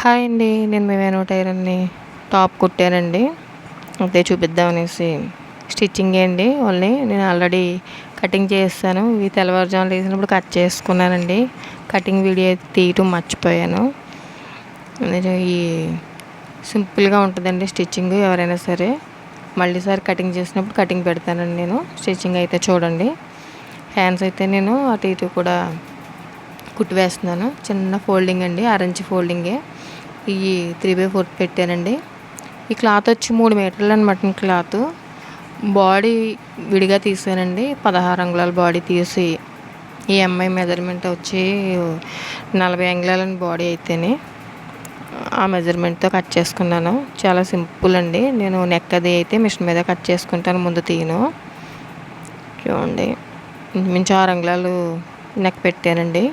Hi అండి నేను మీ Venu టైలర్ని top కుట్టానండి. అదే చూపిద్దామనేసి స్టిచ్చింగ్ అండి ఓన్లీ. నేను ఆల్రెడీ కటింగ్ చేస్తాను. ఇవి తెల్లవారుజాములు వేసినప్పుడు కట్ చేసుకున్నానండి. కటింగ్ వీడియో తీయటం మర్చిపోయాను. ఈ సింపుల్గా ఉంటుందండి స్టిచ్చింగ్ ఎవరైనా సరే. మళ్ళీ సారి కటింగ్ చేసినప్పుడు కటింగ్ పెడతానండి నేను. స్టిచ్చింగ్ అయితే చూడండి. హ్యాండ్స్ అయితే నేను అటు ఇటు కూడా కుట్టి వేస్తున్నాను. చిన్న ఫోల్డింగ్ అండి ఆరెంజ్ ఫోల్డింగే. ఈ త్రీ బై ఫోర్ పెట్టానండి. ఈ క్లాత్ వచ్చి మూడు మీటర్లు అనమాట క్లాత్. బాడీ విడిగా తీసానండి. పదహారు అంగుళాల బాడీ తీసి ఈ అమ్మాయి మెజర్మెంట్ వచ్చి నలభై అంగుళాలని బాడీ అయితేనే ఆ మెజర్మెంట్తో కట్ చేసుకున్నాను. చాలా సింపుల్ అండి. నేను నెక్ అది అయితే మిషన్ మీద కట్ చేసుకుంటాను. ముందు తీయను చూడండి. మించి ఆరు అంగుళాలు నెక్ పెట్టానండి.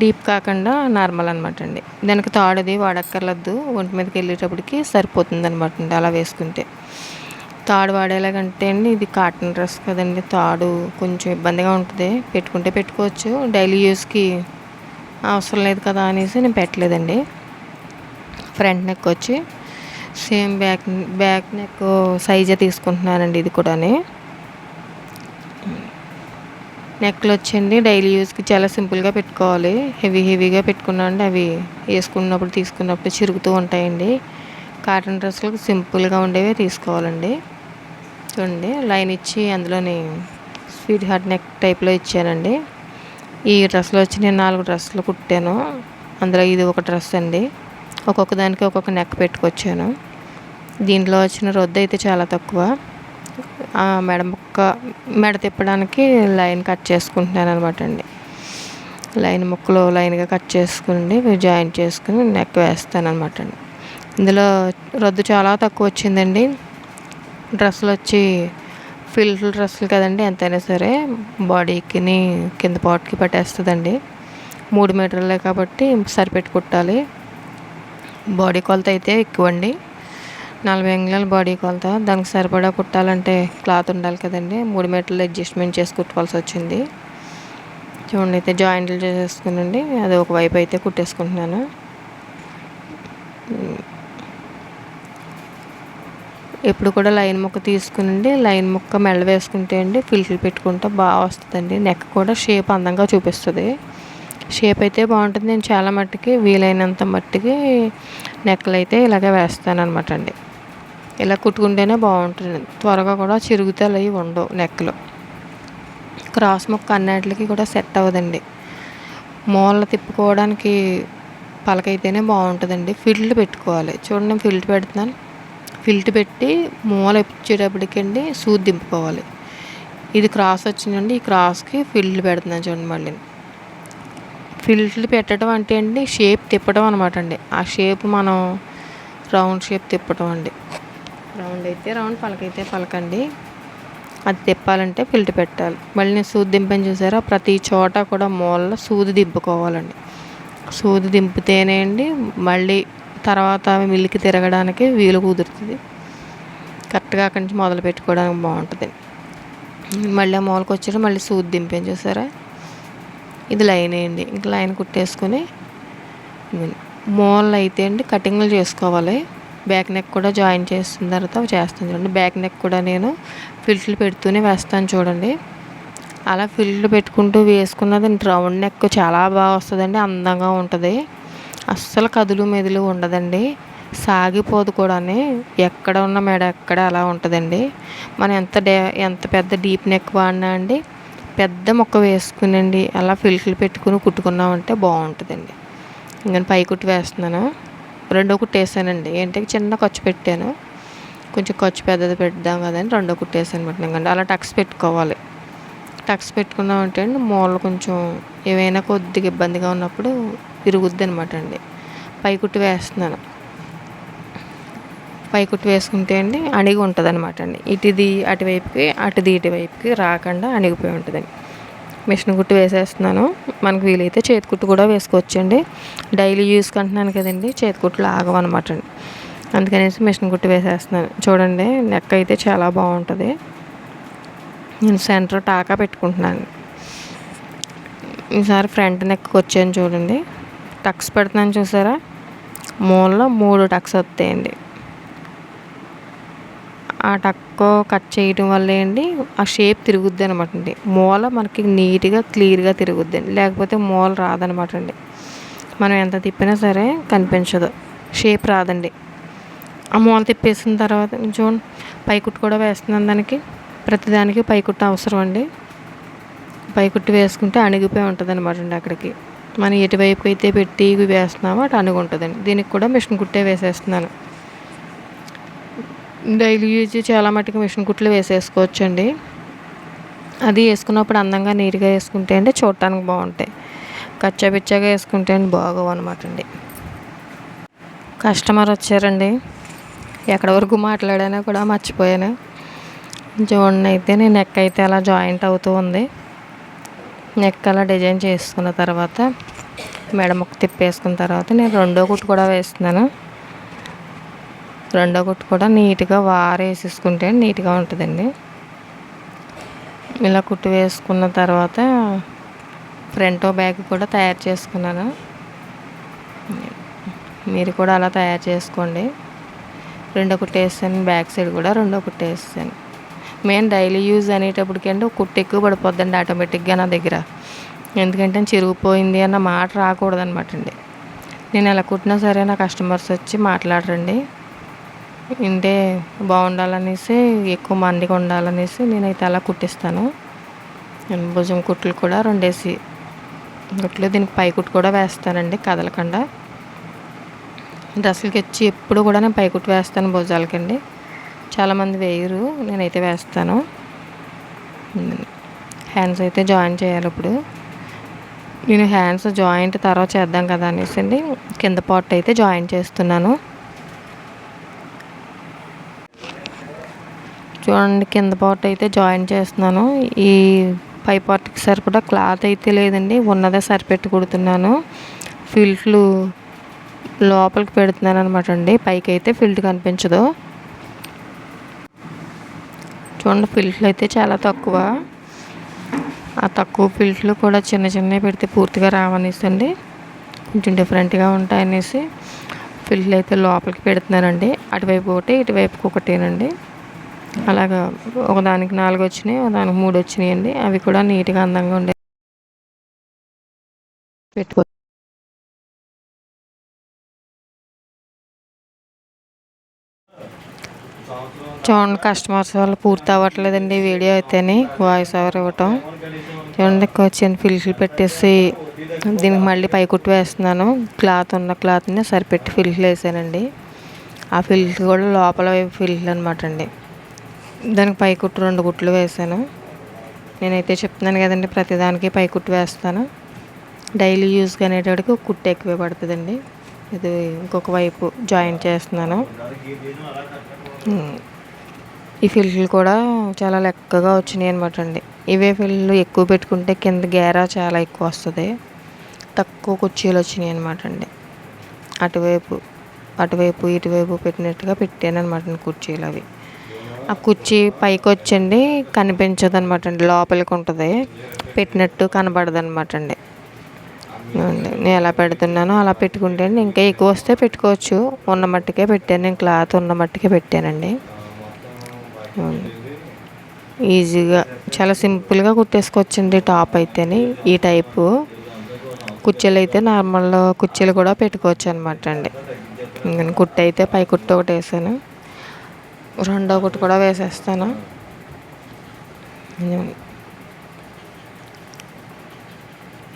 డీప్ కాకుండా నార్మల్ అనమాట అండి. దానికి తాడది వాడక్కర్లేదు ఒంటి మీదకి వెళ్ళేటప్పటికి సరిపోతుంది అనమాట అండి అలా వేసుకుంటే. తాడు వాడేలాగంటే అండి ఇది కాటన్ డ్రెస్ కదండి. తాడు కొంచెం ఇబ్బందిగా ఉంటుంది. పెట్టుకుంటే పెట్టుకోవచ్చు. డైలీ యూస్కి అవసరం లేదు కదా అనేసి నేను పెట్టలేదండి. ఫ్రంట్ నెక్ వచ్చి సేమ్ బ్యాక్ బ్యాక్ నెక్ సైజే తీసుకుంటున్నానండి ఇది కూడా నెక్లు వచ్చింది. డైలీ యూస్కి చాలా సింపుల్గా పెట్టుకోవాలి. హెవీ హెవీగా పెట్టుకున్నాండి అవి వేసుకున్నప్పుడు తీసుకున్నప్పుడు చిరుగుతూ ఉంటాయండి. కాటన్ డ్రెస్సులకు సింపుల్గా ఉండేవి తీసుకోవాలండి. చూడండి లైన్ ఇచ్చి అందులోని స్వీట్ హార్ట్ నెక్ టైప్లో ఇచ్చానండి. ఈ డ్రెస్లో వచ్చి నేను నాలుగు డ్రెస్సులు కుట్టాను. అందులో ఇది ఒక డ్రెస్ అండి. ఒక్కొక్క దానికి ఒక్కొక్క నెక్ పెట్టుకొచ్చాను. దీంట్లో వచ్చిన రొద్దు అయితే చాలా తక్కువ. మెడ ముక్క మెడ తిప్పడానికి లైన్ కట్ చేసుకుంటున్నాను అనమాట అండి. లైన్ ముక్కలు లైన్గా కట్ చేసుకుని జాయింట్ చేసుకుని నెక్ వేస్తాను అనమాట అండి. ఇందులో రద్దు చాలా తక్కువ వచ్చిందండి. డ్రెస్సులు వచ్చి ఫిల్టర్ డ్రెస్సులు కదండి ఎంతైనా సరే బాడీకి కింద పాట్కి పట్టేస్తుందండి. మూడు మీటర్లే కాబట్టి సరిపెట్టి కుట్టాలి. బాడీ కొలత అయితే ఎక్కువ అండి నలభై అంగుళాల బాడీ కొలత. దానికి సరిపడా కుట్టాలంటే క్లాత్ ఉండాలి కదండి. మూడు మీటర్లు అడ్జస్ట్మెంట్ చేసి కుట్టుకోవాల్సి వచ్చింది. చూడండి అయితే జాయింట్లు చేసేసుకునండి. అది ఒక వైపు అయితే కుట్టేసుకుంటున్నాను. ఎప్పుడు కూడా లైన్ ముక్క తీసుకునండి. లైన్ ముక్క మెల్ల వేసుకుంటే అండి ఫిల్టర్ పెట్టుకుంటే బాగా వస్తుందండి. నెక్ కూడా షేప్ అందంగా చూపిస్తుంది. షేప్ అయితే బాగుంటుంది. నేను చాలా మట్టుకి వీలైనంత మట్టుకి నెక్లు అయితే ఇలాగే వేస్తాను అనమాట అండి. ఇలా కుట్టుకుంటేనే బాగుంటుంది. త్వరగా కూడా చిరుగుతలు అవి ఉండవు నెక్లో క్రాస్ ముక్క అన్నిటికి కూడా సెట్ అవ్వదండి. మూల తిప్పుకోవడానికి పలకైతేనే బాగుంటుందండి. ఫిల్ట్ పెట్టుకోవాలి. చూడండి నేను ఫిల్ట్ పెడుతున్నాను. ఫిల్ట్ పెట్టి మూల ఇచ్చేటప్పటికండి సూది దింపుకోవాలి. ఇది క్రాస్ వచ్చిందండి. ఈ క్రాస్కి ఫిల్ట్ పెడుతున్నాను చూడండి మళ్ళీ. ఫిల్ట్లు పెట్టడం అంటే అండి షేప్ తిప్పడం అనమాట అండి. ఆ షేప్ మనం రౌండ్ షేప్ తిప్పడం అండి. రౌండ్ అయితే రౌండ్ పలకైతే పలకండి. అది తిప్పాలంటే ఫిల్ట్ పెట్టాలి. మళ్ళీ నేను సూది దింపని చూసారా? ప్రతి చోట కూడా మూలలో సూది దింపుకోవాలండి. సూది దింపితేనే అండి మళ్ళీ తర్వాత మిల్లికి తిరగడానికి వీలు కుదురుతుంది. కరెక్ట్గా అక్కడి నుంచి మొదలు పెట్టుకోవడానికి బాగుంటుంది. మళ్ళీ ఆ మూలకు వచ్చాడు మళ్ళీ సూది దింపాను చూసారా? ఇది లైన్ వేయండి. ఇంకా లైన్ కుట్టేసుకొని మూలలు అయితే అండి కటింగ్లు చేసుకోవాలి. బ్యాక్ నెక్ కూడా జాయిన్ చేసిన తర్వాత చేస్తాను చూడండి. బ్యాక్ నెక్ కూడా నేను ఫిల్ట్లు పెడుతూనే వేస్తాను చూడండి. అలా ఫిల్ట్లు పెట్టుకుంటూ వేసుకున్నది రౌండ్ నెక్ చాలా బాగా వస్తుందండి అందంగా ఉంటుంది. అస్సలు కదులు మెదులు ఉండదండి. సాగిపోదు కూడా ఎక్కడ ఉన్న మెడ ఎక్కడ అలా ఉంటుందండి. మనం ఎంత డే ఎంత పెద్ద డీప్ నెక్ వాడినా అండి పెద్ద మొక్క వేసుకునండి అలా ఫిల్టర్ పెట్టుకుని కుట్టుకున్నామంటే బాగుంటుందండి. ఇంకా పైకుట్టు వేస్తున్నాను. రెండో కుట్టేసానండి. ఏంటి చిన్న ఖర్చు పెట్టాను. కొంచెం ఖర్చు పెద్దది పెడదాం కదని రెండో కుట్టేసాను పెట్టినాకండి అలా టక్స్ పెట్టుకోవాలి. టక్స్ పెట్టుకున్నామంటే అండి మూలలు కొంచెం ఏవైనా కొద్దిగా ఇబ్బందిగా ఉన్నప్పుడు విరుగుద్ది అనమాట అండి. పైకుట్టు వేస్తున్నాను. పైకుట్టు వేసుకుంటే అండి అణిగి ఉంటుంది అనమాట అండి. ఇటుది అటువైపుకి అటుది ఇటువైపుకి రాకుండా అణిగిపోయి ఉంటుందండి. మిషన్ కుట్టు వేసేస్తున్నాను. మనకు వీలైతే చేతి కుట్టు కూడా వేసుకోవచ్చండి. డైలీ యూస్ కంటున్నాను కదండి చేతి కుట్లు ఆగవన్నమాట అండి అందుకనేసి మిషన్ కుట్టు వేసేస్తున్నాను. చూడండి నెక్ అయితే చాలా బాగుంటుంది. నేను సెంటర్ టాకా పెట్టుకుంటున్నాను. ఈసారి ఫ్రంట్ నెక్కి వచ్చాను చూడండి. టక్స్ పెడుతున్నాను చూసారా? మూలలో మూడు టక్స్ వస్తాయండి. ఆ టక్కో కట్ చేయడం వల్ల ఏంటి ఆ షేప్ తిరుగుద్ది అనమాట అండి. మూల మనకి నీట్గా క్లియర్గా తిరుగుద్దండి లేకపోతే మూల రాదనమాట అండి. మనం ఎంత తిప్పినా సరే కనిపించదు. షేప్ రాదండి. ఆ మూల తిప్పేసిన తర్వాత చూడండి పైకుట్టు కూడా వేస్తున్నాను దానికి. ప్రతిదానికి పైకుట్టు అవసరం అండి. పైకుట్టు వేసుకుంటే అణిగిపోయి ఉంటుంది అనమాట అండి అక్కడికి. మనం ఎటువైపు అయితే పెట్టి వేస్తున్నామో అటు అణుగు ఉంటుందండి. దీనికి కూడా మిషన్ కుట్టే వేసేస్తున్నాను. డైలీ యూజ్ చాలా మటుకు మిషన్ కుట్లు వేసేసుకోవచ్చండి. అది వేసుకున్నప్పుడు అందంగా నీట్గా వేసుకుంటే అంటే చూడటానికి బాగుంటాయి. కచ్చా పిచ్చాగా వేసుకుంటే అండి బాగోవు అనమాట అండి. కస్టమర్ వచ్చారండి. ఎక్కడి వరకు మాట్లాడానో కూడా మర్చిపోయాను. చూడండి అయితే నేను నెక్ అయితే అలా జాయింట్ అవుతూ ఉంది. నెక్ అలా డిజైన్ చేసుకున్న తర్వాత మెడ ముక్క తిప్పేసుకున్న తర్వాత నేను రెండో కుట్టు కూడా వేస్తున్నాను. రెండో గుట్టు కూడా నీట్గా వారేసేసుకుంటే నీట్గా ఉంటుందండి. ఇలా కుట్టు వేసుకున్న తర్వాత ఫ్రంట్ బ్యాగ్ కూడా తయారు చేసుకున్నాను. మీరు కూడా అలా తయారు చేసుకోండి. రెండో కుట్టు వేస్తాను బ్యాక్ సైడ్ కూడా రెండో కుట్టు వేస్తాను మెయిన్ డైలీ యూజ్ అనేటప్పటికంటే ఒక కుట్టు ఎక్కువ పడిపోద్దండి ఆటోమేటిక్గా నా దగ్గర. ఎందుకంటే చిరిగిపోయింది అన్న మాట రాకూడదనమాట అండి. నేను ఎలా కుట్టినా సరే నా కస్టమర్స్ వచ్చి మాట్లాడరండి. ఇంటే బాగుండాలనేసి ఎక్కువ మందికి ఉండాలనేసి నేనైతే అలా కుట్టిస్తాను. భుజం కుట్లు కూడా రెండేసి కుట్లు దీనికి పై కుట్టు కూడా వేస్తానండి కదలకుండా. డ్రెస్సులకి వచ్చి ఎప్పుడు కూడా నేను పై కుట్టు వేస్తాను భుజాలకండి. చాలామంది వేయరు నేనైతే వేస్తాను. హ్యాండ్స్ అయితే జాయిన్ చేయాలి ఇప్పుడు. నేను హ్యాండ్స్ జాయింట్ తర్వాత చేద్దాం కదా అనేసి అండి కింద పార్ట్ అయితే జాయిన్ చేస్తున్నాను. చూడండి కింద పార్ట్ అయితే జాయిన్ చేస్తున్నాను. ఈ పై పార్ట్కి సరిపడా క్లాత్ అయితే లేదండి ఉన్నదే సరిపెట్టి కుడుతున్నాను. ఫిల్ట్లు లోపలికి పెడుతున్నాను అనమాట అండి పైకి అయితే ఫిల్ట్ కనిపించదు. చూడండి ఫిల్ట్లు అయితే చాలా తక్కువ. ఆ తక్కువ ఫిల్ట్లు కూడా చిన్న చిన్నవి పెడితే పూర్తిగా రావనేసి కొంచెం డిఫరెంట్గా ఉంటాయనేసి ఫిల్ట్లు అయితే లోపలికి పెడుతున్నానండి. అటువైపు ఒకటి ఇటువైపుకి ఒకటేనండి. అలాగా ఒకదానికి నాలుగు వచ్చినాయి ఒకదానికి మూడు వచ్చినాయి అండి అవి కూడా నీట్గా అందంగా ఉండే పెట్టుకో చూడండి కస్టమర్స్ వాళ్ళు పూర్తి అవ్వట్లేదండి వీడియో అయితేనే వాయిస్ ఓవర్ ఇవ్వటం. చూడండి చిన్న ఫిల్సులు పెట్టేసి దీనికి మళ్ళీ పైకుట్టు వేస్తున్నాను. క్లాత్ ఉన్న క్లాత్ని సరిపెట్టి ఫిల్సులు వేసానండి. ఆ ఫిల్స్ కూడా లోపల వైపు అనమాట అండి. దానికి పై కుట్టు రెండు కుట్లు వేసాను నేనైతే చెప్తున్నాను కదండి ప్రతిదానికి పై కుట్టు వేస్తాను. డైలీ యూస్గా అనేటప్పటికి కుట్టు ఎక్కువ పడుతుందండి. ఇది ఇంకొక వైపు జాయిన్ చేస్తున్నాను. ఈ ఫిల్లు కూడా చాలా లెక్కగా వచ్చినాయి అనమాట అండి. ఇవే ఫిల్లు ఎక్కువ పెట్టుకుంటే కింద గేరా చాలా ఎక్కువ వస్తుంది. తక్కువ కుర్చీలు వచ్చినాయి అనమాట అండి. అటువైపు అటువైపు ఇటువైపు పెట్టినట్టుగా పెట్టాను అనమాట కుర్చీలు అవి. ఆ కుర్చీ పైకి వచ్చండి కనిపించదు అనమాట అండి. లోపలికి ఉంటుంది పెట్టినట్టు కనబడదు అనమాట అండి నేను ఎలా పెడుతున్నానో అలా పెట్టుకుంటే ఇంకా ఎక్కువ వస్తే పెట్టుకోవచ్చు. ఉన్న మట్టుకే పెట్టాను. నేను క్లాత్ ఉన్న మట్టుకే పెట్టానండి. ఈజీగా చాలా సింపుల్గా కుట్టేసుకోవచ్చండి టాప్ అయితేనే ఈ టైపు. కుర్చీలు అయితే నార్మల్ కుర్చీలు కూడా పెట్టుకోవచ్చు అనమాట అండి కుట్టు అయితే పై కుట్టు ఒకటి వేసాను. రెండో ఒకటి కూడా వేసేస్తాను.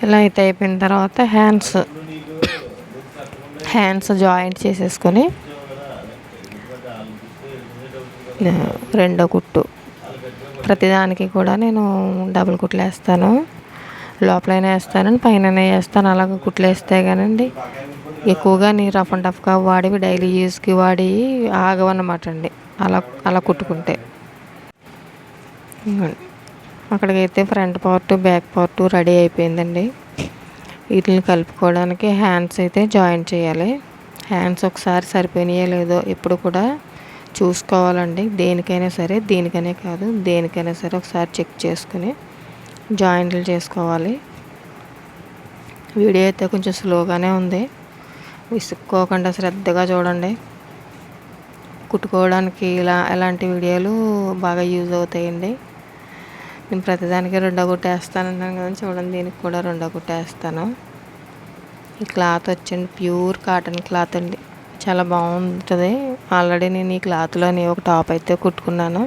ఇలా అయితే అయిపోయిన తర్వాత హ్యాండ్స్ హ్యాండ్స్ జాయింట్ చేసేసుకొని రెండో కుట్టు. ప్రతిదానికి కూడా నేను డబుల్ కుట్లు వేస్తాను లోపలైనా వేస్తాను పైన వేస్తాను. అలాగ కుట్లు వేస్తే కానండి ఎక్కువగా నేను రఫ్ అండ్ టఫ్గా వాడి డైలీ యూస్కి వాడి ఆగవన్నమాట అండి. అలా అలా కుట్టుకుంటే. అక్కడికైతే front part back part ready అయిపోయిందండి. వీటిని కలుపుకోవడానికి హ్యాండ్స్ అయితే జాయిన్ చేయాలి. హ్యాండ్స్ ఒకసారి సరిపోయినాయో లేదో ఇప్పుడు కూడా చూసుకోవాలండి. దేనికైనా సరే దీనికనే కాదు దేనికైనా సరే ఒకసారి చెక్ చేసుకుని జాయింట్లు చేసుకోవాలి. వీడియో అయితే కొంచెం స్లోగానే ఉంది. విసుక్కోకుండా శ్రద్ధగా చూడండి. కుట్టుకోవడానికి ఇలా ఎలాంటి వీడియోలు బాగా యూజ్ అవుతాయండి. నేను ప్రతిదానికి రెండో కుట్టేస్తానన్నాను కదా చూడండి దీనికి కూడా రెండో కుట్టేస్తాను ఈ క్లాత్ వచ్చండి ప్యూర్ కాటన్ క్లాత్ అండి. చాలా బాగుంటుంది. ఆల్రెడీ నేను ఈ క్లాత్లోని ఒక టాప్ అయితే కుట్టుకున్నాను.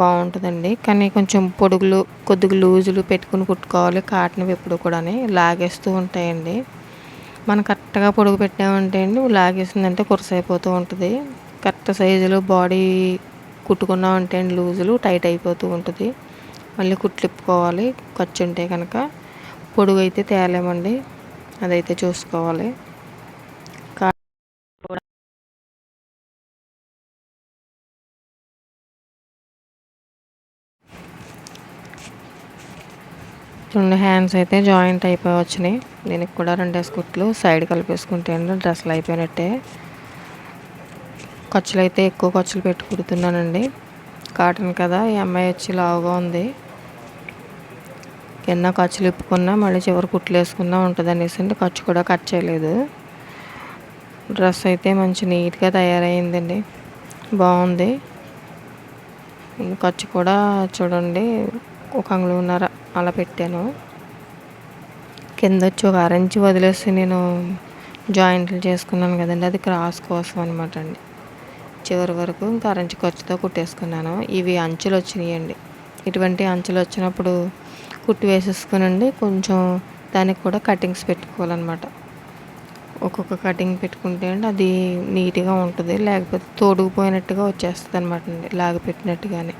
బాగుంటుందండి. కానీ కొంచెం పొడుగులు కొద్దిగా లూజులు పెట్టుకుని కుట్టుకోవాలి. కాటన్ ఎప్పుడు కూడా లాగేస్తూ ఉంటాయండి. మనం కరెక్ట్గా పొడుగు పెట్టామంటే అండి లాగేసిందంటే కురసైపోతూ ఉంటుంది. కరెక్ట్ సైజులో బాడీ కుట్టుకున్నామంటే అండి లూజులు టైట్ అయిపోతూ ఉంటుంది. మళ్ళీ కుట్లిప్పుకోవాలి ఖర్చు ఉంటే కనుక పొడుగు అయితే తేలేమండి. అదైతే చూసుకోవాలి. రెండు హ్యాండ్స్ అయితే జాయింట్ అయిపోయి వచ్చినాయి దీనికి కూడా రెండు కుట్లు. సైడ్ కలిపేసుకుంటే డ్రెస్సులు అయిపోయినట్టే. ఖర్చులు అయితే ఎక్కువ ఖర్చులు పెట్టి కుడుతున్నానండి కాటన్ కదా ఈ అమ్మాయి వచ్చి లావుగా ఉంది. ఎన్నో ఖర్చులు ఇప్పుకున్నా మళ్ళీ చివరి కుట్లు వేసుకున్నా ఉంటుంది అనేసి ఖర్చు కూడా కట్ చేయలేదు. డ్రెస్ అయితే మంచి నీట్గా తయారైందండి. బాగుంది. ఖర్చు కూడా చూడండి ఒక అంగుళన్నర అలా పెట్టాను. కింద వచ్చి ఒక ఆరెంజ్ వదిలేసి నేను జాయింట్లు చేసుకున్నాను కదండి అది క్రాస్ కోసం అనమాట అండి. చివరి వరకు ఇంకా అరంచి ఖర్చుతో కుట్టేసుకున్నాను. ఇవి అంచులు వచ్చినాయండి. ఇటువంటి అంచులు వచ్చినప్పుడు కుట్టి వేసేసుకునండి. కొంచెం దానికి కూడా కటింగ్స్ పెట్టుకోవాలన్నమాట. ఒక్కొక్క కటింగ్ పెట్టుకుంటే అండి అది నీట్గా ఉంటుంది. లేకపోతే తోడుకుపోయినట్టుగా వచ్చేస్తుంది అనమాట అండి. లాగి పెట్టినట్టుగానే.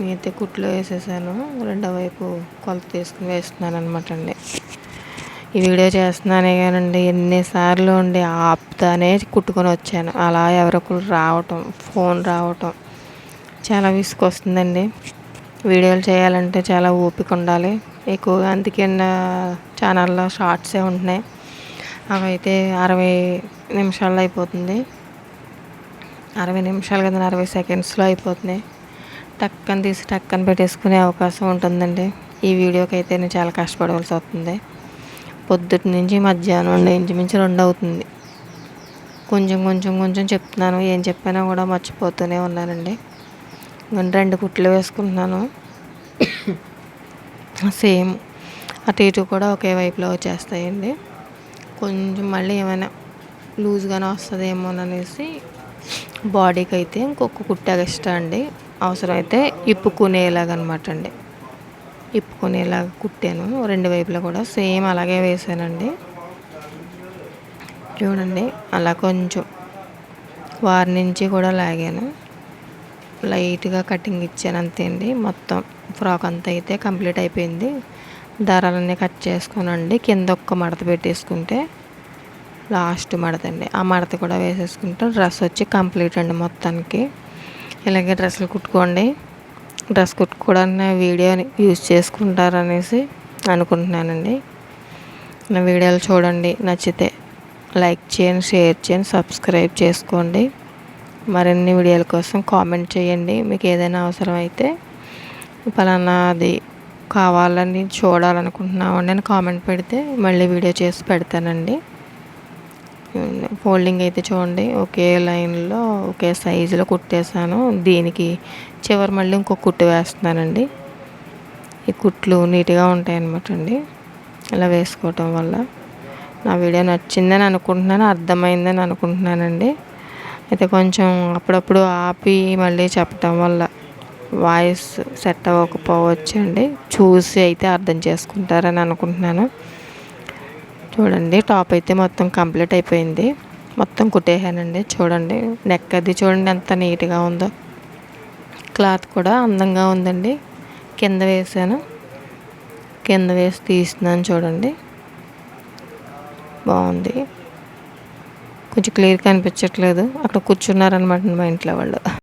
నేనైతే కుట్లో వేసేసాను. రెండో వైపు కొలత తీసుకుని వేస్తున్నాను అనమాట అండి. ఈ వీడియో చేస్తున్నానే కానండి ఎన్నిసార్లు ఉండి ఆపుతానే కుట్టుకొని వచ్చాను. అలా ఎవరొకరు రావటం ఫోన్ రావటం చాలా విసుకొస్తుందండి వీడియోలు చేయాలంటే చాలా ఓపిక ఉండాలి. ఎక్కువగా అందుకే ఛానల్లో షార్ట్సే ఉంటున్నాయి. అవి అయితే అరవై నిమిషాల్లో అయిపోతుంది. అరవై నిమిషాలు కదా అరవై సెకండ్స్లో అయిపోతున్నాయి. టక్కన తీసి టక్కన పెట్టేసుకునే అవకాశం ఉంటుందండి. ఈ వీడియోకి అయితే నేను చాలా కష్టపడవలసి వస్తుంది. పొద్దుటి నుంచి మధ్యాహ్నం ఇంచుమించు రెండు అవుతుంది కొంచెం కొంచెం కొంచెం చెప్తున్నాను. ఏం చెప్పినా కూడా మర్చిపోతూనే ఉన్నానండి. రెండు కుట్లు వేసుకుంటున్నాను. సేమ్. అటు ఇటు కూడా ఒకే వైపులో వచ్చేస్తాయండి. కొంచెం మళ్ళీ ఏమైనా లూజ్గానే వస్తుందేమో అనేసి బాడీకి అయితే ఇంకొక కుట్ట ఎక్స్ట్రా అండి. అవసరమైతే ఇప్పుకునేలాగా అనమాట అండి. ఇప్పుకునేలాగా కుట్టాను. రెండు వైపులా కూడా సేమ్ అలాగే వేసానండి. చూడండి అలా కొంచెం వారి నుంచి కూడా లాగాను. లైట్గా కటింగ్ ఇచ్చాను అంతే అండి. మొత్తం ఫ్రాక్ అంతా అయితే కంప్లీట్ అయిపోయింది. దారాలన్నీ కట్ చేసుకోనండి. కింద ఒక్క మడత పెట్టేసుకుంటే లాస్ట్ మడత అండి. ఆ మడత కూడా వేసేసుకుంటే డ్రెస్ వచ్చి కంప్లీట్ అండి మొత్తానికి. ఇలాగే డ్రెస్సులు కుట్టుకోండి. డ్రెస్ కుట్టుకోవడానికి వీడియోని యూజ్ చేసుకుంటారనేసి అనుకుంటున్నానండి. నా వీడియోలు చూడండి నచ్చితే లైక్ చేయండి షేర్ చేయండి సబ్స్క్రైబ్ చేసుకోండి. మరిన్ని వీడియోల కోసం కామెంట్ చేయండి. మీకు ఏదైనా అవసరం అయితే పలానా అది కావాలని చూడాలనుకుంటున్నామండి అని కామెంట్ పెడితే మళ్ళీ వీడియో చేసి పెడతానండి. ఫోల్డింగ్ అయితే చూడండి. ఒకే లైన్లో ఒకే సైజులో కుట్టేసాను దీనికి చివరి మళ్ళీ ఇంకొక కుట్టు వేస్తున్నానండి. ఈ కుట్లు నీట్గా ఉంటాయన్నమాట అండి. ఇలా వేసుకోవటం వల్ల నా వీడియో నచ్చిందని అనుకుంటున్నాను అర్థమైందని అనుకుంటున్నానండి. అయితే కొంచెం అప్పుడప్పుడు ఆపి మళ్ళీ చెప్పటం వల్ల వాయిస్ సెట్ అవ్వకపోవచ్చండి చూసి అయితే అర్థం చేసుకుంటారని అనుకుంటున్నాను. చూడండి టాప్ అయితే మొత్తం కంప్లీట్ అయిపోయింది. మొత్తం కుట్టేసానండి చూడండి. నెక్ అది చూడండి ఎంత నీట్గా ఉందో. క్లాత్ కూడా అందంగా ఉందండి. కింద వేసాను కింద వేసి తీస్తున్నాను చూడండి. బాగుంది. కొంచెం క్లియర్గా అనిపించట్లేదు అక్కడ కూర్చున్నారనమాట మా ఇంట్లో వాళ్ళు.